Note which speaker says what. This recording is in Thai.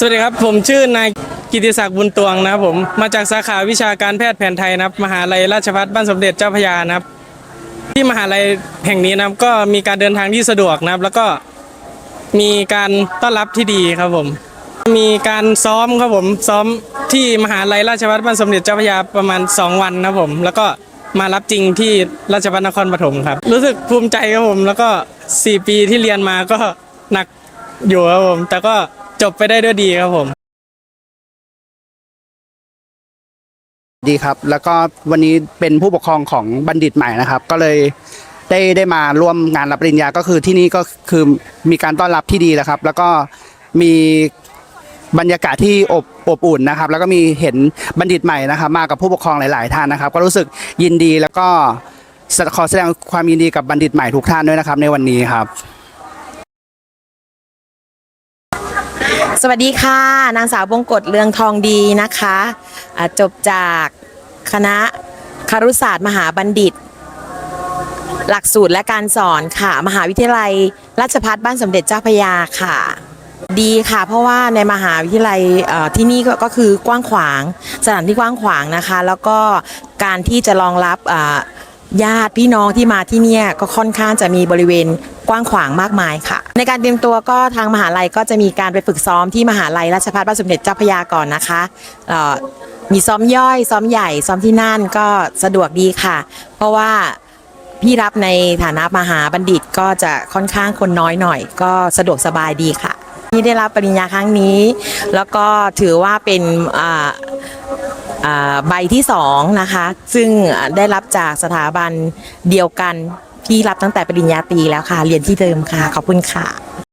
Speaker 1: สวัสดีครับ ผมชื่อนายกิติศักดิ์บุญตวงนะครับผมมาจากสาขาวิชาการแพทย์แผนไทยนะครับ มหาลัยราชภัฏบ้านสมเด็จเจ้าพระยานะครับ ที่มหาลัยแห่งนี้นะครับก็มีการเดินทางที่สะดวกนะครับ แล้วก็มีการต้อนรับที่ดีครับผม มีการซ้อมครับผมซ้อมที่มหาลัยราชภัฏบ้านสมเด็จเจ้าพระยาประมาณ 2 วันนะครับผม แล้วก็มารับจริงที่ราชภัฏนครปฐมครับ รู้สึกภูมิใจครับผม แล้วก็ 4 ปีที่เรียนมาก็หนักอยู่ครับผมแต่ก็ จบไปได้ด้วยดีครับผม
Speaker 2: ดีครับ แล้วก็วันนี้เป็นผู้ปกครองของบัณฑิตใหม่นะครับ ก็เลยได้ได้มาร่วมงานรับปริญญาก็คือที่นี่ก็คือมีการต้อนรับที่ดีแล้วครับ แล้วก็มีบรรยากาศที่อบอบอุ่นนะครับ แล้วก็มีเห็นบัณฑิตใหม่นะครับ มากับผู้ปกครองหลาย ๆ ท่านนะครับ ก็รู้สึกยินดีแล้วก็ขอแสดงความยินดีกับบัณฑิตใหม่ทุกท่านด้วยนะครับ ในวันนี้ครับ
Speaker 3: สวัสดีค่ะ นางสาวบงกฎเรืองทองดีนะคะจบจากคณะคารุศาสตร์มหาบัณฑิต หลักสูตรและการสอนค่ะ มหาวิทยาลัย ราชภัฏบ้านสมเด็จเจ้าพยาค่ะ ดีค่ะ เพราะว่าในมหาวิทยาลัยที่นี่ก็คือกว้างขวาง สถานที่กว้างขวางนะคะ แล้วก็การที่จะรองรับ ญาติพี่น้องที่มาที่เนี่ยก็ค่อนข้างจะมีบริเวณกว้างขวางมากมายค่ะ ในการเตรียมตัวก็ทางมหาลัยก็จะมีการไปฝึกซ้อมที่มหาลัยราชภัฏบ้านสมเด็จเจ้าพระยาก่อนนะคะมีซ้อมย่อยซ้อมใหญ่ซ้อมที่นั่นก็สะดวกดีค่ะ เพราะว่าพี่รับในฐานะมหาบัณฑิตก็จะค่อนข้างคนน้อยหน่อย ก็สะดวกสบายดีค่ะที่ได้รับปริญญาครั้งนี้ แล้วก็ถือว่าเป็น ใบที่สองนะคะ ซึ่งได้รับจากสถาบันเดียวกันที่รับตั้งแต่ปริญญาตรีแล้วค่ะ เรียนที่เดิมค่ะ ขอบคุณค่ะ